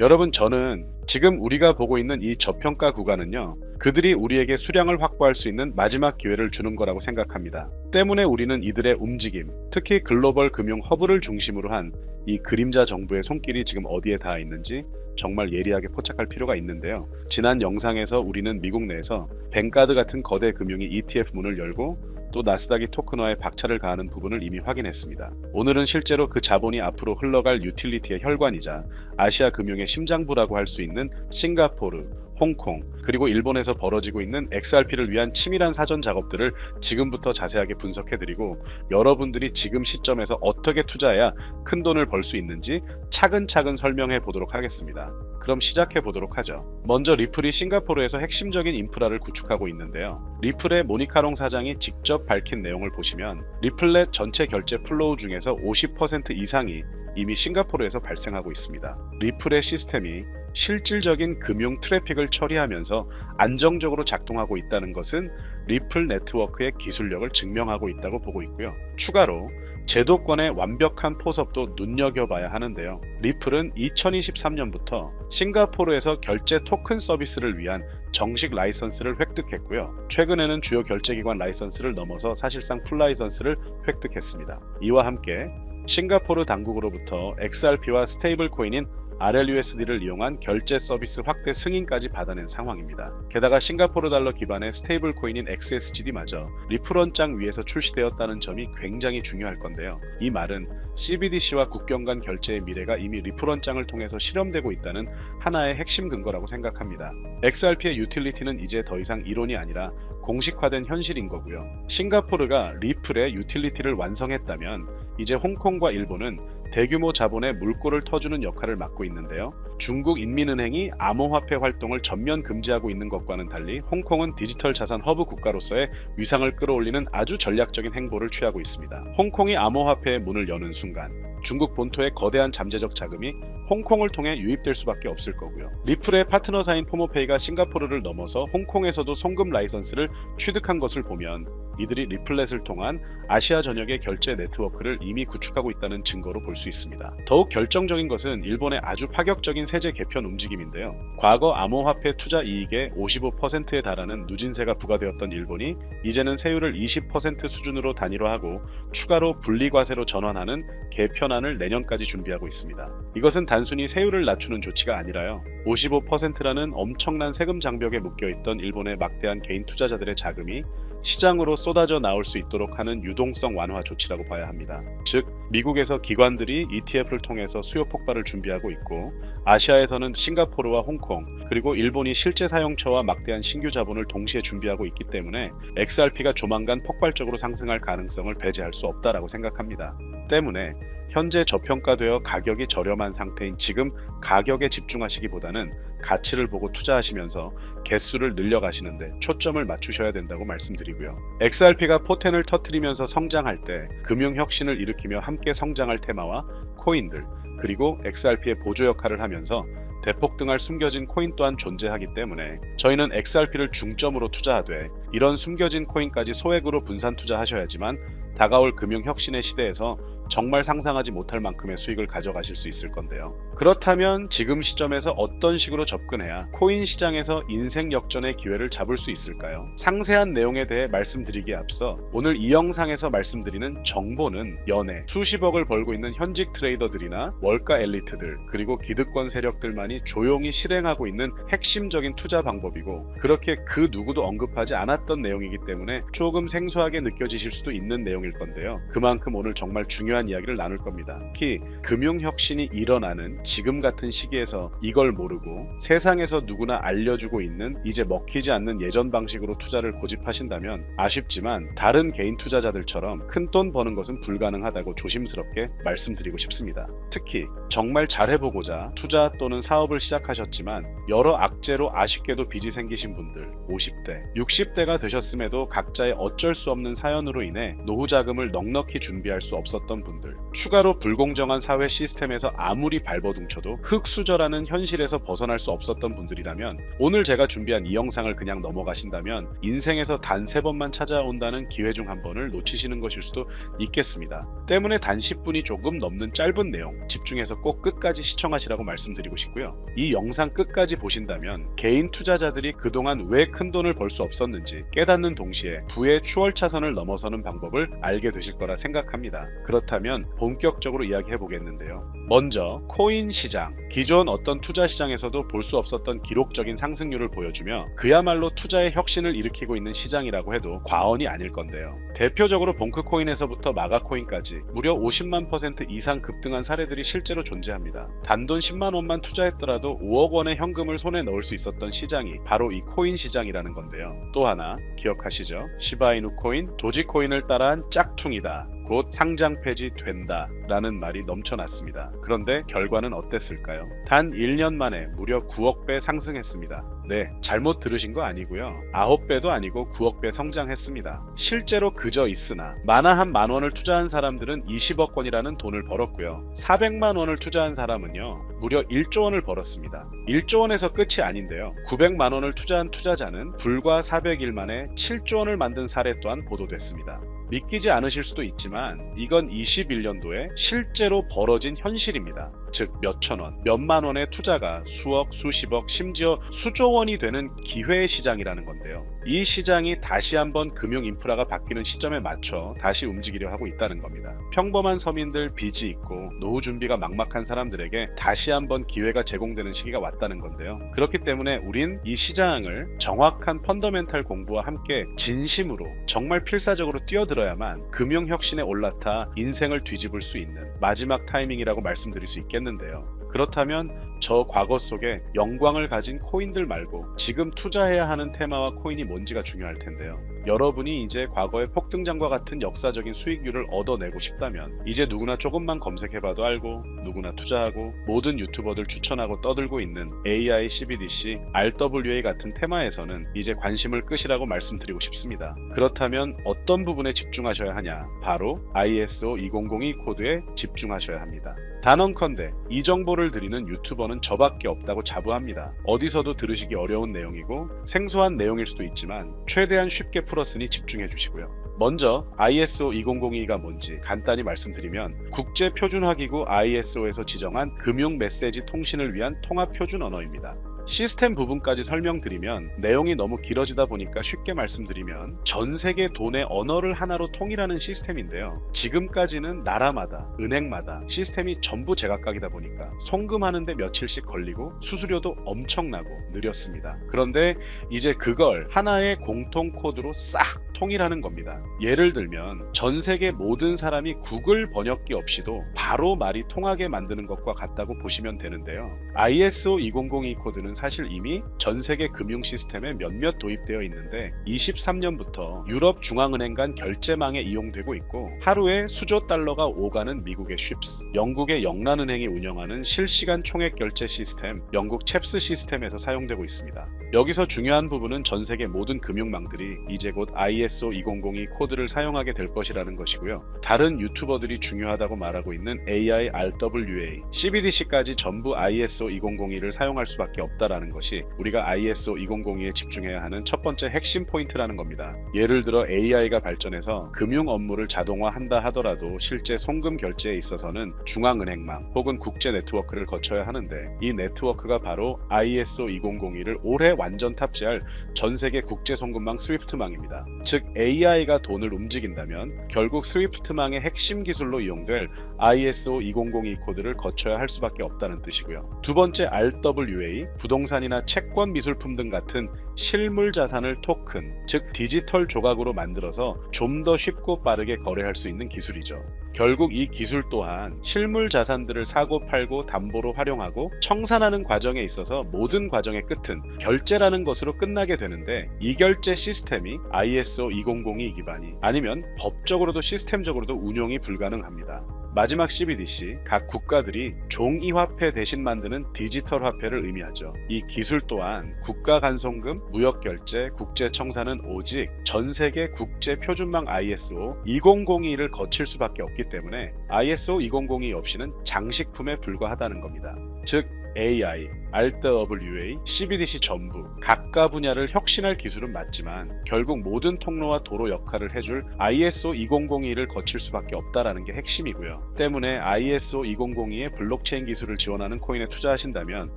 여러분 저는 지금 우리가 보고 있는 이 저평가 구간은요. 그들이 우리에게 수량을 확보할 수 있는 마지막 기회를 주는 거라고 생각합니다. 때문에 우리는 이들의 움직임, 특히 글로벌 금융 허브를 중심으로 한 이 그림자 정부의 손길이 지금 어디에 닿아 있는지 정말 예리하게 포착할 필요가 있는데요. 지난 영상에서 우리는 미국 내에서 뱅가드 같은 거대 금융이 ETF 문을 열고 또 나스닥이 토큰화에 박차를 가하는 부분을 이미 확인했습니다. 오늘은 실제로 그 자본이 앞으로 흘러갈 유틸리티의 혈관이자 아시아 금융의 심장부라고 할 수 있는 싱가포르, 홍콩, 그리고 일본에서 벌어지고 있는 XRP를 위한 치밀한 사전 작업들을 지금부터 자세하게 분석해드리고 여러분들이 지금 시점에서 어떻게 투자해야 큰 돈을 벌 수 있는지 차근차근 설명해 보도록 하겠습니다. 그럼 시작해 보도록 하죠. 먼저 리플이 싱가포르에서 핵심적인 인프라를 구축하고 있는데요. 리플의 모니카롱 사장이 직접 밝힌 내용을 보시면 리플렛 전체 결제 플로우 중에서 50% 이상이 이미 싱가포르에서 발생하고 있습니다. 리플의 시스템이 실질적인 금융 트래픽을 처리하면서 안정적으로 작동하고 있다는 것은 리플 네트워크의 기술력을 증명하고 있다고 보고 있고요. 추가로 제도권의 완벽한 포섭도 눈여겨봐야 하는데요. 리플은 2023년부터 싱가포르에서 결제 토큰 서비스를 위한 정식 라이선스를 획득했고요. 최근에는 주요 결제기관 라이선스를 넘어서 사실상 풀 라이선스를 획득했습니다. 이와 함께 싱가포르 당국으로부터 XRP와 스테이블 코인인 RLUSD를 이용한 결제 서비스 확대 승인까지 받아낸 상황입니다. 게다가 싱가포르 달러 기반의 스테이블 코인인 XSGD마저 리플원장 위에서 출시되었다는 점이 굉장히 중요할 건데요. 이 말은 CBDC와 국경 간 결제의 미래가 이미 리플원장을 통해서 실험되고 있다는 하나의 핵심 근거라고 생각합니다. XRP의 유틸리티는 이제 더 이상 이론이 아니라 공식화된 현실인 거고요. 싱가포르가 리플의 유틸리티를 완성했다면 이제 홍콩과 일본은 대규모 자본의 물꼬를 터주는 역할을 맡고 있는데요. 중국 인민은행이 암호화폐 활동을 전면 금지하고 있는 것과는 달리 홍콩은 디지털 자산 허브 국가로서의 위상을 끌어올리는 아주 전략적인 행보를 취하고 있습니다. 홍콩이 암호화폐의 문을 여는 순간 중국 본토의 거대한 잠재적 자금이 홍콩을 통해 유입될 수밖에 없을 거고요. 리플의 파트너사인 포모페이가 싱가포르를 넘어서 홍콩에서도 송금 라이선스를 취득한 것을 보면 이들이 리플렛을 통한 아시아 전역의 결제 네트워크를 이미 구축하고 있다는 증거로 볼수 있습니다. 더욱 결정적인 것은 일본의 아주 파격적인 세제 개편 움직임인데요. 과거 암호화폐 투자 이익의 55%에 달하는 누진세가 부과되었던 일본이 이제는 세율을 20% 수준으로 단일화하고 추가로 분리과세로 전환하는 개편안을 내년까지 준비하고 있습니다. 이것은 단순히 세율을 낮추는 조치가 아니라요. 55%라는 엄청난 세금 장벽에 묶여있던 일본의 막대한 개인 투자자들의 자금이 시장으로 쏟아져 나올 수 있도록 하는 유동성 완화 조치라고 봐야 합니다. 즉, 미국에서 기관들이 ETF를 통해서 수요 폭발을 준비하고 있고, 아시아에서는 싱가포르와 홍콩, 그리고 일본이 실제 사용처와 막대한 신규 자본을 동시에 준비하고 있기 때문에 XRP가 조만간 폭발적으로 상승할 가능성을 배제할 수 없다라고 생각합니다. 때문에 현재 저평가되어 가격이 저렴한 상태인 지금 가격에 집중하시기보다는 가치를 보고 투자하시면서 개수를 늘려가시는데 초점을 맞추셔야 된다고 말씀드리고요. XRP가 포텐을 터트리면서 성장할 때 금융 혁신을 일으키며 함께 성장할 테마와 코인들 그리고 XRP의 보조 역할을 하면서 대폭등할 숨겨진 코인 또한 존재하기 때문에 저희는 XRP를 중점으로 투자하되 이런 숨겨진 코인까지 소액으로 분산 투자하셔야지만 다가올 금융 혁신의 시대에서 정말 상상하지 못할 만큼의 수익을 가져가실 수 있을 건데요. 그렇다면 지금 시점에서 어떤 식으로 접근해야 코인 시장에서 인생 역전의 기회를 잡을 수 있을까요? 상세한 내용에 대해 말씀드리기에 앞서 오늘 이 영상에서 말씀드리는 정보는 연애, 수십억을 벌고 있는 현직 트레이더들이나 월가 엘리트들, 그리고 기득권 세력들만이 조용히 실행하고 있는 핵심적인 투자 방법이고 그렇게 그 누구도 언급하지 않았던 내용이기 때문에 조금 생소하게 느껴지실 수도 있는 내용일 건데요. 그만큼 오늘 정말 중요한 이야기를 나눌 겁니다. 특히 금융 혁신이 일어나는 지금 같은 시기에서 이걸 모르고 세상에서 누구나 알려주고 있는 이제 먹히지 않는 예전 방식으로 투자를 고집하신다면 아쉽지만 다른 개인 투자자들처럼 큰 돈 버는 것은 불가능하다고 조심스럽게 말씀드리고 싶습니다. 특히 정말 잘해보고자 투자 또는 사업을 시작하셨지만 여러 악재로 아쉽게도 빚이 생기신 분들 50대, 60대가 되셨음에도 각자의 어쩔 수 없는 사연으로 인해 노후 자금을 넉넉히 준비할 수 없었던 분들 분들, 추가로 불공정한 사회 시스템에서 아무리 발버둥 쳐도 흑수저라는 현실에서 벗어날 수 없었던 분들이라면 오늘 제가 준비한 이 영상을 그냥 넘어가신다면 인생에서 단 세 번만 찾아온다는 기회 중 한 번을 놓치시는 것일 수도 있겠습니다. 때문에 단 10분이 조금 넘는 짧은 내용 집중해서 꼭 끝까지 시청하시라고 말씀드리고 싶고요. 이 영상 끝까지 보신다면 개인 투자자들이 그동안 왜 큰 돈을 벌 수 없었는지 깨닫는 동시에 부의 추월 차선을 넘어서는 방법을 알게 되실 거라 생각합니다. 그렇다면 본격적으로 이야기해 보겠는데요. 먼저 코인 시장. 기존 어떤 투자 시장에서도 볼 수 없었던 기록적인 상승률을 보여주며 그야말로 투자의 혁신을 일으키고 있는 시장이라고 해도 과언이 아닐 건데요. 대표적으로 봉크코인에서부터 마가코인까지 무려 50만 퍼센트 이상 급등한 사례들이 실제로 존재합니다. 단돈 10만 원만 투자했더라도 5억 원의 현금을 손에 넣을 수 있었던 시장이 바로 이 코인 시장이라는 건데요. 또 하나 기억하시죠? 시바이누 코인, 도지코인을 따라한 짝퉁이다. 곧 상장 폐지된다 라는 말이 넘쳐났습니다. 그런데 결과는 어땠을까요? 단 1년 만에 무려 9억 배 상승했습니다. 네, 잘못 들으신 거 아니고요. 9배도 아니고 9억 배 성장했습니다. 실제로 그저 있으나 만화 한 만 원을 투자한 사람들은 20억 원이라는 돈을 벌었고요. 400만 원을 투자한 사람은요. 무려 1조 원을 벌었습니다. 1조 원에서 끝이 아닌데요. 900만 원을 투자한 투자자는 불과 400일 만에 7조 원을 만든 사례 또한 보도됐습니다. 믿기지 않으실 수도 있지만 이건 21년도에 실제로 벌어진 현실입니다. 즉 몇천 원, 몇만 원의 투자가 수억, 수십억, 심지어 수조 원이 되는 기회의 시장이라는 건데요. 이 시장이 다시 한번 금융 인프라가 바뀌는 시점에 맞춰 다시 움직이려 하고 있다는 겁니다. 평범한 서민들 빚이 있고 노후 준비가 막막한 사람들에게 다시 한번 기회가 제공되는 시기가 왔다는 건데요. 그렇기 때문에 우린 이 시장을 정확한 펀더멘탈 공부와 함께 진심으로 정말 필사적으로 뛰어들어야만 금융 혁신에 올라타 인생을 뒤집을 수 있는 마지막 타이밍이라고 말씀드릴 수 있겠는데요. 그렇다면 저 과거 속에 영광을 가진 코인들 말고 지금 투자해야 하는 테마와 코인이 뭔지가 중요할 텐데요. 여러분이 이제 과거의 폭등장과 같은 역사적인 수익률을 얻어내고 싶다면 이제 누구나 조금만 검색해봐도 알고 누구나 투자하고 모든 유튜버들 추천하고 떠들고 있는 AI, CBDC, RWA 같은 테마에서는 이제 관심을 끄시라고 말씀드리고 싶습니다. 그렇다면 어떤 부분에 집중하셔야 하냐? 바로 ISO 2002 코드에 집중하셔야 합니다. 단언컨대 이 정보를 드리는 유튜버는 저밖에 없다고 자부합니다. 어디서도 들으시기 어려운 내용이고 생소한 내용일 수도 있지만 최대한 쉽게 풀었으니 집중해 주시고요. 먼저 ISO 2002가 뭔지 간단히 말씀드리면 국제 표준화기구 ISO에서 지정한 금융 메시지 통신을 위한 통합 표준 언어입니다. 시스템 부분까지 설명드리면 내용이 너무 길어지다 보니까 쉽게 말씀드리면 전 세계 돈의 언어를 하나로 통일하는 시스템인데요. 지금까지는 나라마다 은행마다 시스템이 전부 제각각이다 보니까 송금하는데 며칠씩 걸리고 수수료도 엄청나고 느렸습니다. 그런데 이제 그걸 하나의 공통 코드로 싹 통일하는 겁니다. 예를 들면 전 세계 모든 사람이 구글 번역기 없이도 바로 말이 통하게 만드는 것과 같다고 보시면 되는데요. ISO 2002 코드는 사실 이미 전 세계 금융 시스템에 몇몇 도입되어 있는데 23년부터 유럽 중앙은행 간 결제망에 이용되고 있고 하루에 수조 달러가 오가는 미국의 쉽스, 영국의 영란은행이 운영하는 실시간 총액 결제 시스템 영국 챕스 시스템에서 사용되고 있습니다. 여기서 중요한 부분은 전 세계 모든 금융망들이 이제 곧 ISO 2002 코드를 사용하게 될 것이라는 것이고요. 다른 유튜버들이 중요하다고 말하고 있는 AI, RWA, CBDC까지 전부 ISO 2002를 사용할 수밖에 없다라는 것이 우리가 ISO 2002에 집중해야 하는 첫 번째 핵심 포인트라는 겁니다. 예를 들어 AI가 발전해서 금융 업무를 자동화한다 하더라도 실제 송금 결제에 있어서는 중앙은행망 혹은 국제 네트워크를 거쳐야 하는데 이 네트워크가 바로 ISO 2002를 올해 완전 탑재할 전 세계 국제 송금망 스위프트망입니다. 즉 AI가 돈을 움직인다면 결국 스위프트망의 핵심 기술로 이용될 ISO 2002 코드를 거쳐야 할 수밖에 없다는 뜻이고요. 두 번째 RWA 부동산이나 채권 미술품 등 같은 실물 자산을 토큰 즉 디지털 조각으로 만들어서 좀 더 쉽고 빠르게 거래할 수 있는 기술이죠. 결국 이 기술 또한 실물 자산들을 사고 팔고 담보로 활용하고 청산하는 과정에 있어서 모든 과정의 끝은 결제라는 것으로 끝나게 되는데 이 결제 시스템이 ISO 2002 기반이 아니면 법적으로도 시스템적으로도 운용이 불가능합니다. 마지막 CBDC 각 국가들이 종이 화폐 대신 만드는 디지털 화폐를 의미하죠. 이 기술 또한 국가 간송금, 무역 결제, 국제 청산은 오직 전 세계 국제 표준망 ISO 2002를 거칠 수밖에 없기 때문에 ISO 2002 없이는 장식품에 불과하다는 겁니다. 즉 AI, RWA, CBDC 전부 각가 분야를 혁신할 기술은 맞지만 결국 모든 통로와 도로 역할을 해줄 ISO 2002를 거칠 수밖에 없다라는 게 핵심이고요. 때문에 ISO 2002의 블록체인 기술을 지원하는 코인에 투자하신다면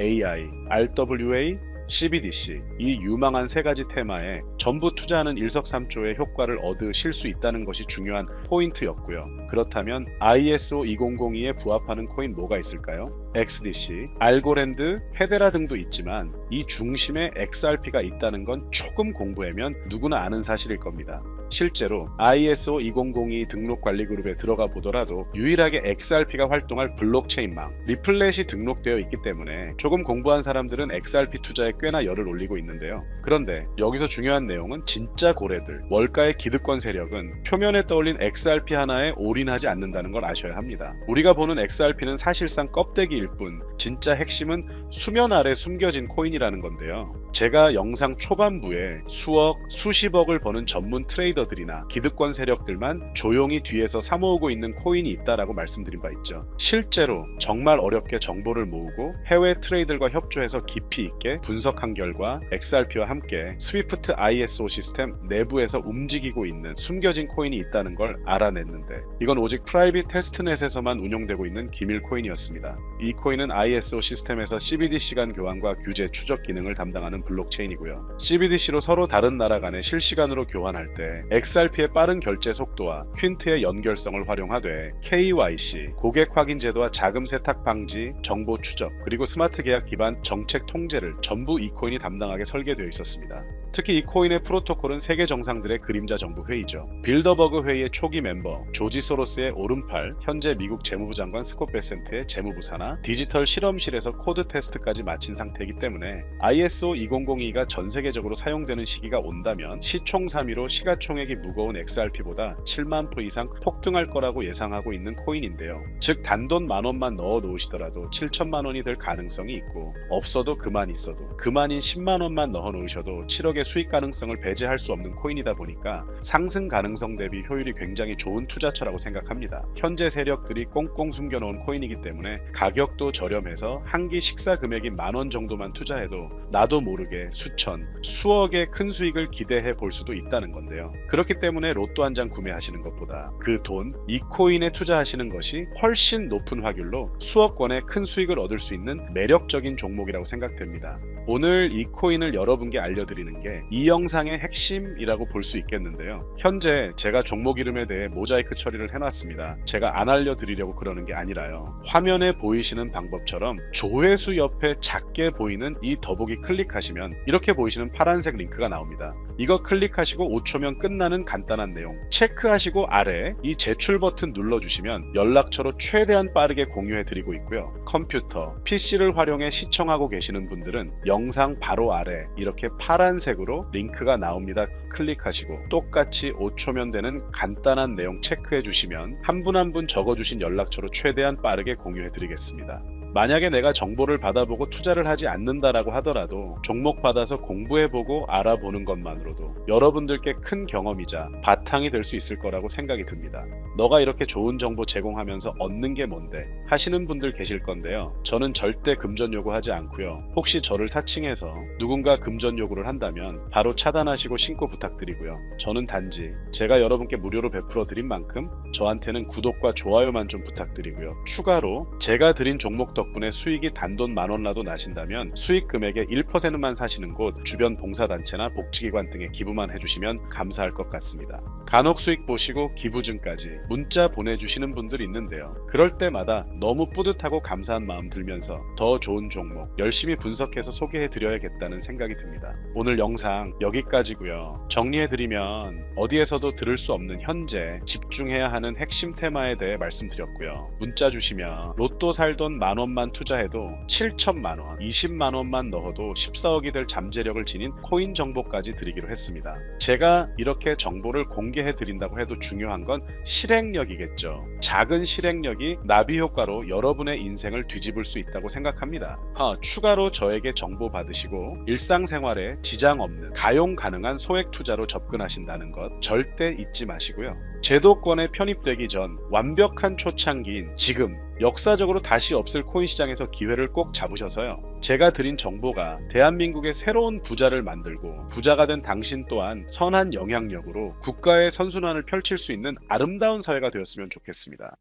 AI, RWA, CBDC 이 유망한 세 가지 테마에 전부 투자하는 일석삼조의 효과를 얻으실 수 있다는 것이 중요한 포인트였고요. 그렇다면 ISO 2002에 부합하는 코인 뭐가 있을까요? XDC, 알고랜드, 헤데라 등도 있지만 이 중심에 XRP가 있다는 건 조금 공부하면 누구나 아는 사실일 겁니다. 실제로 ISO 2002 등록 관리 그룹에 들어가 보더라도 유일하게 XRP가 활동할 블록체인망 리플렛이 등록되어 있기 때문에 조금 공부한 사람들은 XRP 투자에 꽤나 열을 올리고 있는데요. 그런데 여기서 중요한 내용은 진짜 고래들 월가의 기득권 세력은 표면에 떠올린 XRP 하나에 올인하지 않는다는 걸 아셔야 합니다. 우리가 보는 XRP는 사실상 껍데기일 뿐 진짜 핵심은 수면 아래 숨겨진 코인이라는 건데요. 제가 영상 초반부에 수억, 수십억을 버는 전문 트레이더들이나 기득권 세력들만 조용히 뒤에서 사모으고 있는 코인이 있다라고 말씀드린 바 있죠. 실제로 정말 어렵게 정보를 모으고 해외 트레이더들과 협조해서 깊이 있게 분석한 결과 XRP와 함께 스위프트 ISO 시스템 내부에서 움직이고 있는 숨겨진 코인이 있다는 걸 알아냈는데 이건 오직 프라이빗 테스트넷에서만 운용되고 있는 기밀 코인이었습니다. 이 코인은 ISO 시스템에서 CBDC 간 교환과 규제 추적 기능을 담당하는 블록체인이고요. CBDC로 서로 다른 나라 간에 실시간으로 교환할 때 XRP의 빠른 결제 속도와 퀸트의 연결성을 활용하되 KYC, 고객 확인 제도와 자금 세탁 방지, 정보 추적, 그리고 스마트 계약 기반 정책 통제를 전부 이 코인이 담당하게 설계되어 있었습니다. 특히 이 코인의 프로토콜은 세계 정상들의 그림자 정부 회의죠. 빌더버그 회의의 초기 멤버 조지 소로스의 오른팔, 현재 미국 재무부 장관 스콧 베센트의 재무부사나 디지털 실험실에서 코드 테스트까지 마친 상태이기 때문에 ISO 2002가 전 세계적으로 사용되는 시기가 온다면 시총삼위로 시가총액이 무거운 XRP보다 7만 표 이상 폭등할 거라고 예상하고 있는 코인인데요. 즉 단돈 만 원만 넣어 놓으시더라도 7천만 원이 될 가능성이 있고 없어도 그만 있어도 그만인 10만 원만 넣어 놓으셔도 7억의 수익 가능성을 배제할 수 없는 코인이다 보니까 상승 가능성 대비 효율이 굉장히 좋은 투자처라고 생각합니다. 현재 세력들이 꽁꽁 숨겨놓은 코인이기 때문에 가격도 저렴 해서 한 끼 식사 금액이 만원 정도만 투자해도 나도 모르게 수천, 수억의 큰 수익을 기대해 볼 수도 있다는 건데요. 그렇기 때문에 로또 한 장 구매하시는 것보다 그 돈, 이 코인에 투자하시는 것이 훨씬 높은 확률로 수억 원의 큰 수익을 얻을 수 있는 매력적인 종목이라고 생각됩니다. 오늘 이 코인을 여러분께 알려드리는 게 이 영상의 핵심이라고 볼 수 있겠는데요. 현재 제가 종목 이름에 대해 모자이크 처리를 해놨습니다. 제가 안 알려드리려고 그러는 게 아니라요. 화면에 보이시는 방법처럼 조회수 옆에 작게 보이는 이 더보기 클릭하시면 이렇게 보이시는 파란색 링크가 나옵니다. 이거 클릭하시고 5초면 끝나는 간단한 내용 체크하시고 아래 이 제출 버튼 눌러주시면 연락처로 최대한 빠르게 공유해 드리고 있고요. 컴퓨터, PC를 활용해 시청하고 계시는 분들은 영상 바로 아래 이렇게 파란색으로 링크가 나옵니다. 클릭하시고 똑같이 5초면 되는 간단한 내용 체크해 주시면 한 분 한분 적어주신 연락처로 최대한 빠르게 공유해 드리겠습니다. 만약에 내가 정보를 받아보고 투자를 하지 않는다라고 하더라도 종목 받아서 공부해보고 알아보는 것만으로도 여러분들께 큰 경험이자 바탕이 될 수 있을 거라고 생각이 듭니다. 너가 이렇게 좋은 정보 제공하면서 얻는 게 뭔데 하시는 분들 계실 건데요. 저는 절대 금전 요구하지 않고요. 혹시 저를 사칭해서 누군가 금전 요구를 한다면 바로 차단하시고 신고 부탁드리고요. 저는 단지 제가 여러분께 무료로 베풀어 드린 만큼 저한테는 구독과 좋아요만 좀 부탁드리고요. 추가로 제가 드린 종목 덕 분에 수익이 단돈 만 원라도 나신다면 수익 금액의 1%만 사시는 곳 주변 봉사단체나 복지기관 등에 기부만 해주시면 감사할 것 같습니다. 간혹 수익 보시고 기부증까지 문자 보내주시는 분들이 있는데요. 그럴 때마다 너무 뿌듯하고 감사한 마음 들면서 더 좋은 종목 열심히 분석해서 소개해 드려야겠다는 생각이 듭니다. 오늘 영상 여기까지고요. 정리해 드리면 어디에서도 들을 수 없는 현재 집중해야 하는 핵심 테마에 대해 말씀드렸고요. 문자 주시면 로또 살돈 만원 만 원만 투자해도 7천만 원, 20만 원만 넣어도 14억이 될 잠재력을 지닌 코인 정보까지 드리기로 했습니다. 제가 이렇게 정보를 공개해 드린다고 해도 중요한 건 실행력이겠죠. 작은 실행력이 나비 효과로 여러분의 인생을 뒤집을 수 있다고 생각합니다. 아, 추가로 저에게 정보 받으시고 일상생활에 지장 없는 가용 가능한 소액 투자로 접근하신다는 것 절대 잊지 마시고요. 제도권에 편입되기 전 완벽한 초창기인 지금 역사적으로 다시 없을 코인 시장에서 기회를 꼭 잡으셔서요. 제가 드린 정보가 대한민국의 새로운 부자를 만들고 부자가 된 당신 또한 선한 영향력으로 국가의 선순환을 펼칠 수 있는 아름다운 사회가 되었으면 좋겠습니다.